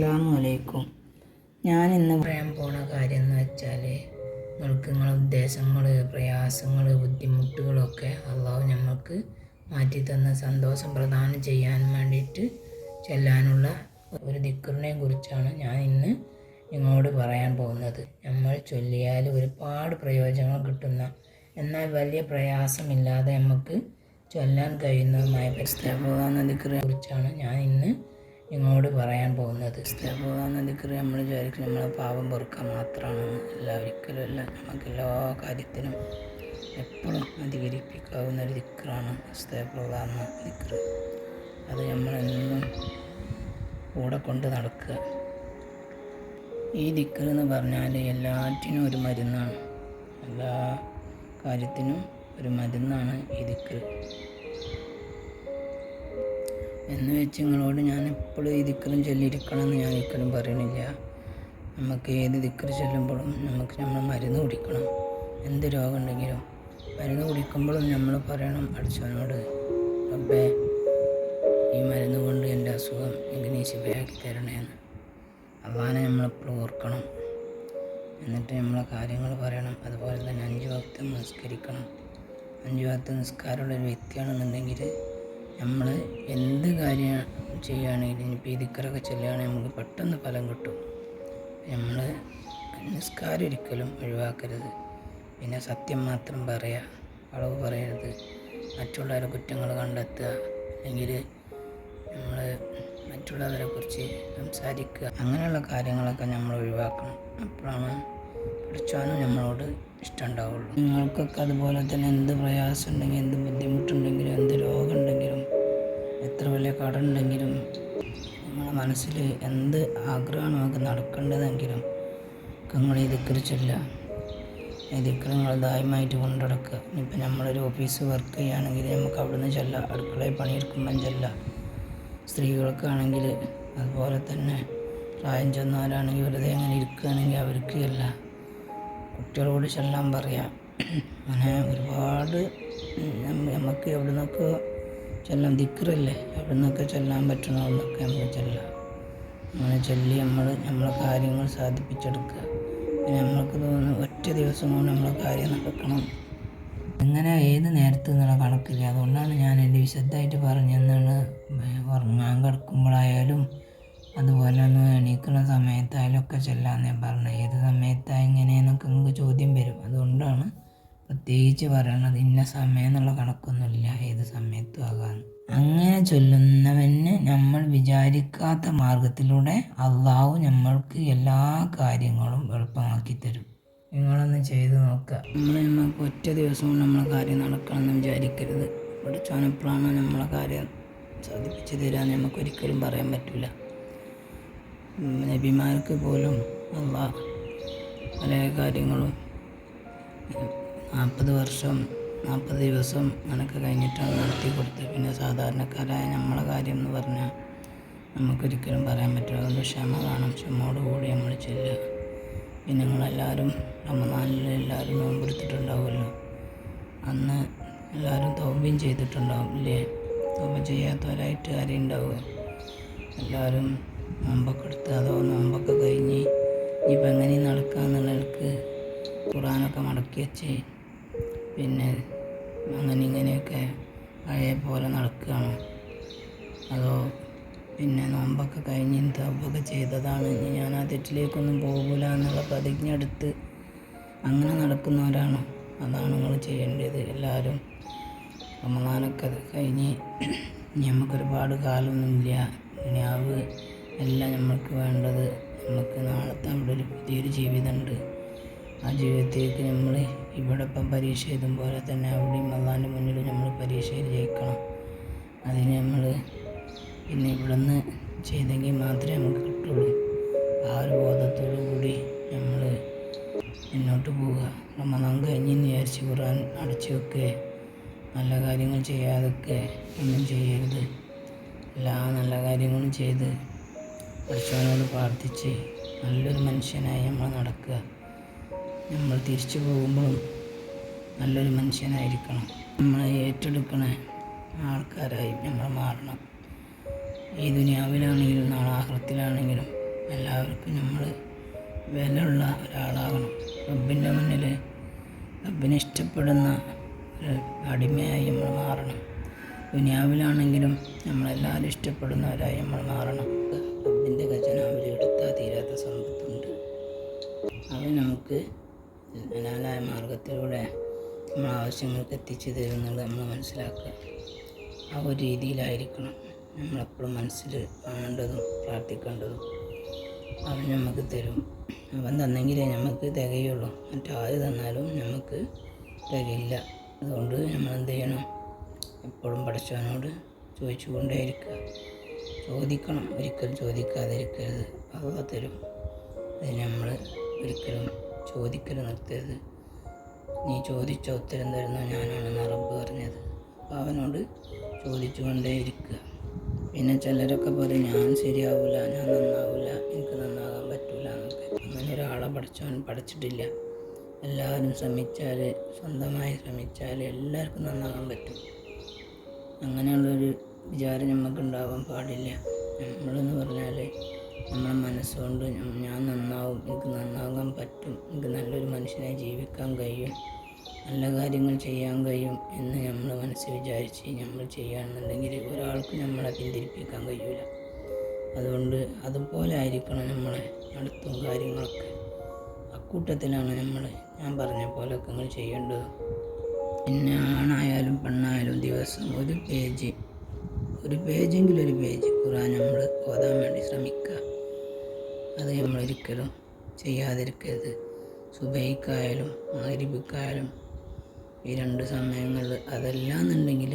അസ്സാമലൈക്കും ഞാൻ ഇന്ന് പറയാൻ പോണ കാര്യം എന്ന് വെച്ചാൽ നിങ്ങൾക്ക് നിങ്ങളെ ഉദ്ദേശങ്ങൾ പ്രയാസങ്ങൾ ബുദ്ധിമുട്ടുകളൊക്കെ അള്ളാഹു ഞങ്ങൾക്ക് മാറ്റി തന്ന സന്തോഷം പ്രദാനം ചെയ്യാൻ വേണ്ടിയിട്ട് ചെല്ലാനുള്ള ഒരു ദിക്കറിനെ കുറിച്ചാണ് ഞാൻ ഇന്ന് നിങ്ങളോട് പറയാൻ പോകുന്നത്. നമ്മൾ ചൊല്ലിയാൽ ഒരുപാട് പ്രയോജനങ്ങൾ കിട്ടുന്ന എന്നാൽ വലിയ പ്രയാസമില്ലാതെ നമുക്ക് ചൊല്ലാൻ കഴിയുന്നതുമായ പരിസ്ഥിതി ദിക്കറിനെ കുറിച്ചാണ് ഞാൻ ഇന്ന് നിങ്ങളോട് പറയാൻ പോകുന്നത്. ദിക്കറ് നമ്മൾ വിചാരിക്കും നമ്മളെ പാവം പൊറുക്കാൻ മാത്രമാണ്. എല്ലാ ഒരിക്കലും അല്ല നമുക്ക് എല്ലാ കാര്യത്തിനും എപ്പോഴും അധികരിപ്പിക്കാവുന്ന ഒരു ദിക്കറാണ് സ്ഥലപോകാന്ന ദിക്കറ് അത് നമ്മളെന്നും കൂടെ കൊണ്ട് നടക്കുക. ഈ ദിക്കറ് എന്ന് പറഞ്ഞാൽ എല്ലാറ്റിനും ഒരു മരുന്നാണ്. എല്ലാ കാര്യത്തിനും ഒരു മരുന്നാണ് ഈ ദിക്കറ് എന്ന് വെച്ച് നിങ്ങളോട് ഞാൻ എപ്പോഴും ഈ ദിക്കറും ചൊല്ലിയിരിക്കണം എന്ന് ഞാൻ ഒരിക്കലും പറയണില്ല നമുക്ക് ഏത് ദിക്കറ് ചൊല്ലുമ്പോഴും നമുക്ക് നമ്മൾ മരുന്ന് കുടിക്കണം. എന്ത് രോഗം ഉണ്ടെങ്കിലും മരുന്ന് കുടിക്കുമ്പോഴും നമ്മൾ പറയണം അടിച്ചവനോട് റബ്ബേ ഈ മരുന്ന് കൊണ്ട് എന്റെ അസുഖം എങ്ങനെ ശിവയാക്കി തരണേന്ന് അള്ളാനെ നമ്മളെപ്പോഴും ഓർക്കണം. എന്നിട്ട് നമ്മളെ കാര്യങ്ങൾ പറയണം. അതുപോലെ തന്നെ അഞ്ച് ഭക്തം നിസ്കരിക്കണം. അഞ്ച് ഭക്തം നിസ്കാരമുള്ള ഒരു വ്യക്തിയാണെന്നുണ്ടെങ്കിൽ നമ്മൾ എന്ത് കാര്യം ചെയ്യുകയാണെങ്കിലും ഇപ്പോൾ ഈ ദിക്കറൊക്കെ ചെല്ലുകയാണെങ്കിൽ നമുക്ക് പെട്ടെന്ന് ഫലം കിട്ടും. നമ്മൾ നിസ്കാരം ഒരിക്കലും ഒഴിവാക്കരുത്. പിന്നെ സത്യം മാത്രം പറയുക കളവ് പറയരുത്. മറ്റുള്ളവരെ കുറ്റങ്ങൾ കണ്ടെത്തുക അല്ലെങ്കിൽ നമ്മൾ മറ്റുള്ളവരെ കുറിച്ച് സംസാരിക്കുക അങ്ങനെയുള്ള കാര്യങ്ങളൊക്കെ നമ്മൾ ഒഴിവാക്കണം. അപ്പോഴാണ് പഠിച്ചാനും നമ്മളോട് ഇഷ്ടമുണ്ടാവുള്ളൂ. നിങ്ങൾക്കൊക്കെ അതുപോലെ തന്നെ എന്ത് പ്രയാസം ഉണ്ടെങ്കിലും എന്ത് ബുദ്ധിമുട്ടുണ്ടെങ്കിലും എന്ത് രോഗം ഉണ്ടെങ്കിലും എത്ര വലിയ കടമുണ്ടെങ്കിലും നിങ്ങളുടെ മനസ്സിൽ എന്ത് ആഗ്രഹമാണ് നമുക്ക് നടക്കേണ്ടതെങ്കിലും നിങ്ങൾ ഈ ദിക്കറി ചൊല്ല ഈ ദിക്കറി നിങ്ങൾ ദായമായിട്ട് കൊണ്ടുനടക്കുക ഇനിയിപ്പോൾ നമ്മളൊരു ഓഫീസ് വർക്ക് ചെയ്യുകയാണെങ്കിൽ നമുക്ക് അവിടെ നിന്ന് ചെല്ലാം അടുക്കളയിൽ പണിയെടുക്കുമ്പം ചെല്ലാം. സ്ത്രീകൾക്കാണെങ്കിൽ അതുപോലെ തന്നെ പ്രായം ചെന്നവരാണെങ്കിൽ വെറുതെ അങ്ങനെ ഇരിക്കുകയാണെങ്കിൽ അവർക്ക് അല്ല കുട്ടികളോട് ചെല്ലാൻ പറയാം. അങ്ങനെ ഒരുപാട് നമുക്ക് എവിടെ നിന്നൊക്കെ ചെല്ലാൻ ദിക്കറല്ലേ? അവിടെ നിന്നൊക്കെ ചെല്ലാൻ പറ്റണമെന്നൊക്കെ നമ്മൾ ചെല്ലാം. അങ്ങനെ ചൊല്ലി നമ്മൾ നമ്മളെ കാര്യങ്ങൾ സാധിപ്പിച്ചെടുക്കുക. പിന്നെ നമ്മൾക്ക് തോന്നുന്നു ഒറ്റ ദിവസം കൊണ്ട് നമ്മളെ കാര്യം നടക്കണം. ഇങ്ങനെ ഏത് നേരത്ത് എന്നുള്ള കണക്കില്ല. അതുകൊണ്ടാണ് ഞാൻ എന്റെ വിശദമായിട്ട് പറഞ്ഞെന്നാണ് ഉറങ്ങാൻ കിടക്കുമ്പോഴായാലും അതുപോലെ ഒന്ന് എണീക്കുന്ന സമയത്തായാലും ഒക്കെ ചെല്ലാന്നേ പറഞ്ഞത്. ഏത് സമയത്താണ് എങ്ങനെയെന്നൊക്കെ നമുക്ക് ചോദ്യം വരും. അതുകൊണ്ടാണ് പ്രത്യേകിച്ച് പറയണത് ഇന്ന സമയം എന്നുള്ള കണക്കൊന്നുമില്ല. ഏത് സമയത്തും ആകാന്ന് അങ്ങനെ ചൊല്ലുന്നവന് നമ്മൾ വിചാരിക്കാത്ത മാർഗത്തിലൂടെ അള്ളാഹു നമ്മൾക്ക് എല്ലാ കാര്യങ്ങളും എളുപ്പമാക്കി തരും. നിങ്ങളൊന്ന് ചെയ്ത് നോക്കുക നമ്മൾ നമുക്ക് ഒറ്റ ദിവസവും നമ്മളെ കാര്യം നടക്കണമെന്ന് വിചാരിക്കരുത്. പഠിച്ചോനെപ്പോഴാണ് നമ്മളെ കാര്യം സാധിപ്പിച്ചു തരാമെന്ന് നമുക്കൊരിക്കലും പറയാൻ പറ്റില്ല നബിമാർക്ക് പോലും അള്ളാഹ് പല കാര്യങ്ങളും നാൽപ്പത് വർഷം നാൽപ്പത് ദിവസം അങ്ങനെയൊക്കെ കഴിഞ്ഞിട്ടാണ് നടത്തി കൊടുത്തത്. പിന്നെ സാധാരണക്കാരായ നമ്മളെ കാര്യം എന്ന് പറഞ്ഞാൽ നമുക്കൊരിക്കലും പറയാൻ പറ്റില്ല അതുകൊണ്ട് ക്ഷമ കാണും. ക്ഷമയോട് കൂടി നമ്മൾ ചെല്ലുക. പിന്നെ നിങ്ങളെല്ലാവരും റമദാനിൽ എല്ലാവരും നോമ്പെടുത്തിട്ടുണ്ടാവുമല്ലോ? അന്ന് എല്ലാവരും തോമ്പയും ചെയ്തിട്ടുണ്ടാവും ഇല്ലേ? തോമ്പ ചെയ്യാത്തവരായിട്ട് ആരെയും ഉണ്ടാവുക? എല്ലാവരും നോമ്പൊക്കെ എടുത്ത് അതോ നോമ്പൊക്കെ കഴിഞ്ഞ് ഇപ്പം എങ്ങനെ നടക്കാന്നുള്ളവർക്ക് ഖുറാനൊക്കെ മടക്കി വെച്ച് പിന്നെ അങ്ങനെ ഇങ്ങനെയൊക്കെ പഴയ പോലെ നടക്കുകയാണ്. അതോ പിന്നെ നോമ്പൊക്കെ കഴിഞ്ഞ് തവൊക്കെ ചെയ്തതാണ്? ഇനി ഞാൻ ആ തെറ്റിലേക്കൊന്നും പോകില്ല എന്നുള്ള പ്രതിജ്ഞ എടുത്ത് അങ്ങനെ നടക്കുന്നവരാണ്. അതാണ് നിങ്ങൾ ചെയ്യേണ്ടത്. എല്ലാവരും റമദാനൊക്കെ കഴിഞ്ഞ് ഇനി നമുക്കൊരുപാട് കാലമൊന്നുമില്ല ദുനിയാവ് എല്ലാം നമ്മൾക്ക് വേണ്ടത് നമുക്ക് നാളത്തെ അവിടെ ഒരു പുതിയൊരു ജീവിതമുണ്ട്. ആ ജീവിതത്തേക്ക് നമ്മൾ ഇവിടെ ഇപ്പം പരീക്ഷ എഴുതും പോലെ തന്നെ അവിടെയും അള്ളാന്റെ മുന്നിൽ നമ്മൾ പരീക്ഷയിൽ ജയിക്കണം. അതിന് നമ്മൾ പിന്നെ ഇവിടെ നിന്ന് ചെയ്തെങ്കിൽ മാത്രമേ നമുക്ക് കിട്ടുള്ളൂ. ആ ഒരു ബോധത്തോടു കൂടി നമ്മൾ മുന്നോട്ട് പോവുക. റമദാൻ കഴിഞ്ഞ് വിചാരിച്ച് ഖുർആൻ അടച്ചു വെക്കുക നല്ല കാര്യങ്ങൾ ചെയ്യാതൊക്കെ ഒന്നും ചെയ്യരുത്. എല്ലാ നല്ല കാര്യങ്ങളും ചെയ്ത് പഠിച്ചവനോട് പ്രാർത്ഥിച്ച് നല്ലൊരു മനുഷ്യനായി നമ്മൾ നടക്കുക. നമ്മൾ തിരിച്ചു പോകുമ്പോഴും നല്ലൊരു മനുഷ്യനായിരിക്കണം. നമ്മൾ ഏറ്റെടുക്കണ ആൾക്കാരായി നമ്മൾ മാറണം. ഈ ദുനിയാവിലാണെങ്കിലും നാളെ ആഹ്റത്തിലാണെങ്കിലും എല്ലാവർക്കും നമ്മൾ വിലയുള്ള ഒരാളാകണം. റബ്ബിന്റെ മുന്നിൽ റബ്ബിനെ ഇഷ്ടപ്പെടുന്ന ഒരു അടിമയായി നമ്മൾ മാറണം. ദുനിയാവിലാണെങ്കിലും നമ്മളെല്ലാവരും ഇഷ്ടപ്പെടുന്നവരായി നമ്മൾ മാറണം. റബ്ബിന്റെ ഖജനാവിൽ എടുത്താൽ തീരാത്ത സമ്പത്തുണ്ട്. അത് നമുക്ക് ഹലാലായ മാർഗത്തിലൂടെ നമ്മൾ ആവശ്യങ്ങൾക്ക് എത്തിച്ചു തരുന്നുള്ളത് നമ്മൾ മനസ്സിലാക്കുക. ആ ഒരു രീതിയിലായിരിക്കണം നമ്മളെപ്പോഴും മനസ്സിൽ കാണേണ്ടതും പ്രാർത്ഥിക്കേണ്ടതും അവൻ നമുക്ക് തരും. അവൻ തന്നെങ്കിലേ നമുക്ക് തികയുള്ളൂ. മറ്റാര് തന്നാലും നമുക്ക് തികയില്ല അതുകൊണ്ട് നമ്മൾ എന്ത് ചെയ്യണം? എപ്പോഴും പഠിച്ചവനോട് ചോദിച്ചു കൊണ്ടേയിരിക്കുക ചോദിക്കണം. ഒരിക്കലും ചോദിക്കാതിരിക്കരുത്. അവ തരും. അതിന് നമ്മൾ ഒരിക്കലും ചോദിക്കൽ നിർത്തരുത്. നീ ചോദിച്ച ഉത്തരം തരുന്ന ഞാനാണെന്ന് റബ്ബ് പറഞ്ഞത്. അപ്പോൾ അവനോട് ചോദിച്ചു കൊണ്ടേയിരിക്കുക പിന്നെ ചിലരൊക്കെ പറയും ഞാൻ ശരിയാവില്ല ഞാൻ നന്നാവില്ല എനിക്ക് നന്നാകാൻ പറ്റില്ല എന്നൊക്കെ. അങ്ങനെ ഒരാളെ പഠിച്ചവൻ പഠിച്ചിട്ടില്ല. എല്ലാവരും ശ്രമിച്ചാൽ സ്വന്തമായി ശ്രമിച്ചാൽ എല്ലാവർക്കും നന്നാകാൻ പറ്റും. അങ്ങനെയുള്ളൊരു വിചാരം നമുക്ക് ഉണ്ടാകാൻ പാടില്ല. നമ്മളെന്ന് പറഞ്ഞാൽ നമ്മളെ മനസ്സുകൊണ്ട് ഞാൻ നന്നാവും. എനിക്ക് നന്നാകാൻ പറ്റും. എനിക്ക് നല്ലൊരു മനുഷ്യനായി ജീവിക്കാൻ കഴിയും. നല്ല കാര്യങ്ങൾ ചെയ്യാൻ കഴിയും എന്ന് നമ്മൾ മനസ്സിൽ വിചാരിച്ച് നമ്മൾ ചെയ്യുകയാണെന്നുണ്ടെങ്കിൽ ഒരാൾക്ക് നമ്മളെ പിന്തിരിപ്പിക്കാൻ കഴിയില്ല അതുകൊണ്ട് അതുപോലെ ആയിരിക്കണം നമ്മളെ നടത്തും കാര്യങ്ങളൊക്കെ. അക്കൂട്ടത്തിലാണ് നമ്മൾ ഞാൻ പറഞ്ഞ പോലൊക്കെ നിങ്ങൾ ചെയ്യേണ്ടത്. പിന്നെ ആണായാലും പെണ്ണായാലും ദിവസം ഒരു പേജ് ഒരു പേജെങ്കിലും ഒരു പേജ് ഖുറാൻ നമ്മൾ ഓതാൻ വേണ്ടി ശ്രമിക്കുക അത് നമ്മളൊരിക്കലും ചെയ്യാതിരിക്കരുത്. സുബൈക്കായാലും മഹരിബിക്കായാലും ഈ രണ്ട് സമയങ്ങളിൽ അതല്ലാന്നുണ്ടെങ്കിൽ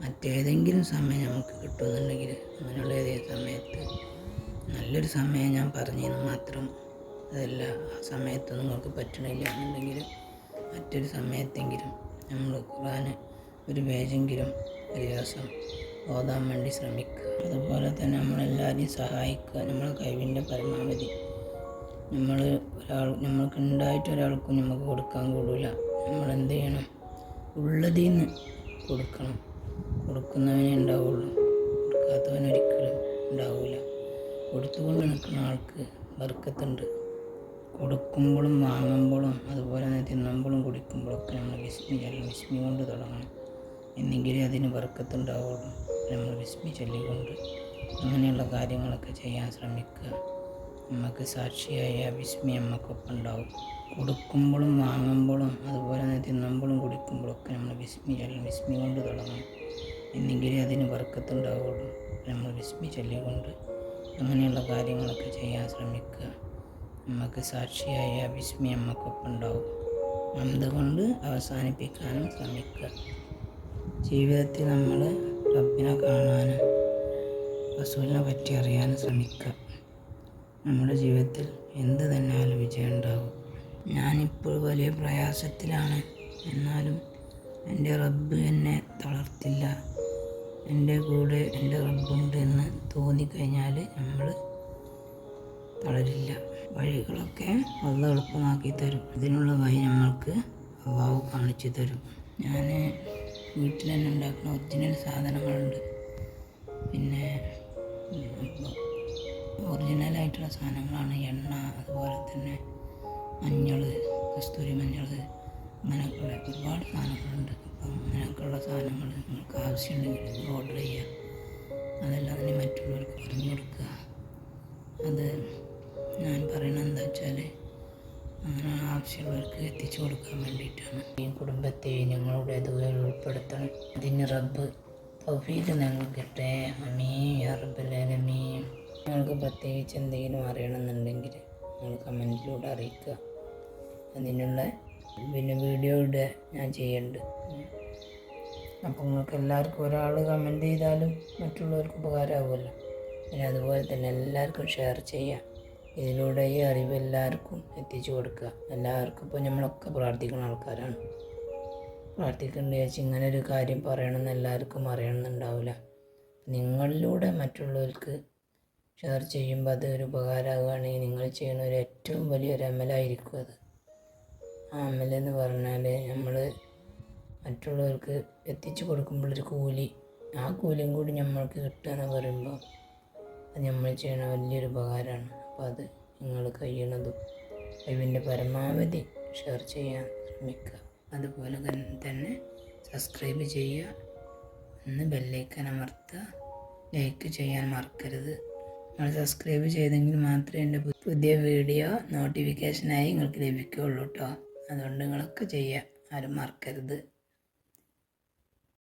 മറ്റേതെങ്കിലും സമയം നമുക്ക് കിട്ടുമെന്നുണ്ടെങ്കിൽ അങ്ങനെയുള്ള ഏതെങ്കിലും സമയത്ത് നല്ലൊരു സമയം ഞാൻ പറഞ്ഞെന്ന് മാത്രം അതല്ല ആ സമയത്ത് നിങ്ങൾക്ക് പറ്റണില്ല എന്നുണ്ടെങ്കിൽ മറ്റൊരു സമയത്തെങ്കിലും നമ്മൾ ഖുർആൻ ഒരു പേജെങ്കിലും ഒരു ദിവസം ഓതാൻ വേണ്ടി ശ്രമിക്കുക അതുപോലെ തന്നെ നമ്മളെല്ലാവരെയും സഹായിക്കുക നമ്മളെ കഴിവിന്റെ പരമാവധി നമ്മൾ ഒരാൾ നമ്മൾക്ക് ഉണ്ടായിട്ട് ഒരാൾക്കും നമുക്ക് കൊടുക്കാൻ കൂടില്ല നമ്മൾ എന്ത് ചെയ്യണം ഉള്ളതിൽ നിന്ന് കൊടുക്കണം കൊടുക്കുന്നവനെ ഉണ്ടാവുള്ളൂ കൊടുക്കാത്തവൻ ഒരിക്കലും ഉണ്ടാവില്ല കൊടുത്തുകൊണ്ട് നിൽക്കുന്ന ആൾക്ക് വർക്കത്തുണ്ട് കൊടുക്കുമ്പോഴും വാങ്ങുമ്പോഴും അതുപോലെ തന്നെ തിന്നുമ്പോഴും കുടിക്കുമ്പോഴൊക്കെ നമ്മൾ വിസ്മി വിസ്മി കൊണ്ട് തുടങ്ങണം എന്നെങ്കിലേ അതിന് ബർക്കത്തുണ്ടാവുള്ളൂ നമ്മൾ വിസ്മി ചൊല്ലിക്കൊണ്ട് അങ്ങനെയുള്ള കാര്യങ്ങളൊക്കെ ചെയ്യാൻ ശ്രമിക്കുക. നമുക്ക് സാക്ഷിയായ വിസ്മി നമുക്കൊപ്പം ഉണ്ടാവും കൊടുക്കുമ്പോഴും വാങ്ങുമ്പോഴും അതുപോലെ തന്നെ തിന്നുമ്പോഴും കുടിക്കുമ്പോഴും ഒക്കെ നമ്മൾ വിസ്മി ചൊല്ലി വിസ്മി കൊണ്ട് തുടങ്ങണം. എന്നെങ്കിലേ അതിന് വർക്കത്തുണ്ടാവുള്ളൂ. നമ്മൾ വിസ്മി ചൊല്ലിക്കൊണ്ട് അങ്ങനെയുള്ള കാര്യങ്ങളൊക്കെ ചെയ്യാൻ ശ്രമിക്കുക. നമുക്ക് സാക്ഷിയായ വിസ്മി നമുക്കൊപ്പം ഉണ്ടാവും അതുകൊണ്ട് അവസാനിപ്പിക്കാനും ശ്രമിക്കുക. ജീവിതത്തിൽ നമ്മൾ റബ്ബിനെ കാണാനും. റസൂലിനെ പറ്റി അറിയാനും ശ്രമിക്കുക നമ്മുടെ ജീവിതത്തിൽ എന്ത് തന്നെയാലും വിജയം ഉണ്ടാകും ഞാനിപ്പോൾ വലിയ പ്രയാസത്തിലാണ്. എന്നാലും എന്റെ റബ്ബ് എന്നെ തളർത്തില്ല. എന്റെ കൂടെ എന്റെ റബ്ബുണ്ട് എന്ന് തോന്നിക്കഴിഞ്ഞാൽ നമ്മൾ തളരില്ല. വഴികളൊക്കെ അള്ള എളുപ്പമാക്കി തരും ഇതിനുള്ള വഴി നമ്മൾക്ക് അള്ളാഹു കാണിച്ചു തരും ഞാൻ വീട്ടിൽ തന്നെ ഉണ്ടാക്കുന്ന ഒറിജിനൽ സാധനങ്ങളുണ്ട്. പിന്നെ ഒറിജിനലായിട്ടുള്ള സാധനങ്ങളാണ് എണ്ണ അതുപോലെ തന്നെ മഞ്ഞൾ കസ്തൂരി മഞ്ഞൾ അങ്ങനെയൊക്കെയുള്ള ഒരുപാട് സാധനങ്ങളുണ്ട്. അപ്പം അങ്ങനെയൊക്കെയുള്ള സാധനങ്ങൾ നിങ്ങൾക്ക് ആവശ്യമുണ്ടെങ്കിൽ നിങ്ങൾ ഓർഡർ ചെയ്യുക. അതെല്ലാം തന്നെ മറ്റുള്ളവർക്ക് പറഞ്ഞു കൊടുക്കുക. അത് ഞാൻ പറയണത് വെച്ചാൽ ആവശ്യമുള്ളവർക്ക് എത്തിച്ചു കൊടുക്കാൻ വേണ്ടിയിട്ടാണ്. ഈ കുടുംബത്തെ ഞങ്ങളുടെ ദുഃഖയിൽ ഉൾപ്പെടുത്തണം. അതിന് റബ്ബ് തൗഫീഖ് നൽകട്ടെ. അമീ അറബലമീ നിങ്ങൾക്ക് പ്രത്യേകിച്ച് എന്തെങ്കിലും അറിയണമെന്നുണ്ടെങ്കിൽ നിങ്ങൾ കമന്റിലൂടെ അറിയിക്കുക. അതിനുള്ള പിന്നെ വീഡിയോ ഇടുക ഞാൻ ചെയ്യുന്നുണ്ട് അപ്പോൾ നിങ്ങൾക്ക് എല്ലാവർക്കും ഒരാൾ കമന്റ് ചെയ്താലും മറ്റുള്ളവർക്ക് ഉപകാരമാകുമല്ലോ പിന്നെ അതുപോലെ തന്നെ എല്ലാവർക്കും ഷെയർ ചെയ്യുക. ഇതിലൂടെ ഈ അറിവ് എല്ലാവർക്കും എത്തിച്ചു കൊടുക്കുക. എല്ലാവർക്കും ഇപ്പോൾ നമ്മളൊക്കെ പ്രാർത്ഥിക്കുന്ന ആൾക്കാരാണ്. പ്രാർത്ഥിക്കേണ്ട വെച്ച് ഇങ്ങനെ ഒരു കാര്യം പറയണമെന്ന് എല്ലാവർക്കും അറിയണമെന്നുണ്ടാവില്ല. നിങ്ങളിലൂടെ മറ്റുള്ളവർക്ക് ഷെയർ ചെയ്യുമ്പോൾ അത് ഒരു ഉപകാരമാകുകയാണെങ്കിൽ നിങ്ങൾ ചെയ്യുന്ന ഒരു ഏറ്റവും വലിയൊരു അമലായിരിക്കും അത്. ആ അമലെന്ന് പറഞ്ഞാൽ നമ്മൾ മറ്റുള്ളവർക്ക് എത്തിച്ചു കൊടുക്കുമ്പോഴൊരു കൂലി ആ കൂലിയും കൂടി നമ്മൾക്ക് കിട്ടുക എന്ന് പറയുമ്പോൾ അത് നമ്മൾ ചെയ്യണ വലിയൊരു ഉപകാരമാണ്. അപ്പോൾ അത് നിങ്ങൾ കഴിയണതും കഴിവിന്റെ പരമാവധി ഷെയർ ചെയ്യാൻ ശ്രമിക്കുക. അതുപോലെ തന്നെ സബ്സ്ക്രൈബ് ചെയ്യുക. ഒന്ന് ബെല്ലൈക്കൻ അമർത്തുക. ലൈക്ക് ചെയ്യാൻ മറക്കരുത്. നിങ്ങൾ സബ്സ്ക്രൈബ് ചെയ്തെങ്കിൽ മാത്രമേ എന്റെ പുതിയ വീഡിയോ നോട്ടിഫിക്കേഷനായി നിങ്ങൾക്ക് ലഭിക്കുകയുള്ളൂ കേട്ടോ. അതുകൊണ്ട് നിങ്ങളൊക്കെ ചെയ്യുക ആരും മറക്കരുത്.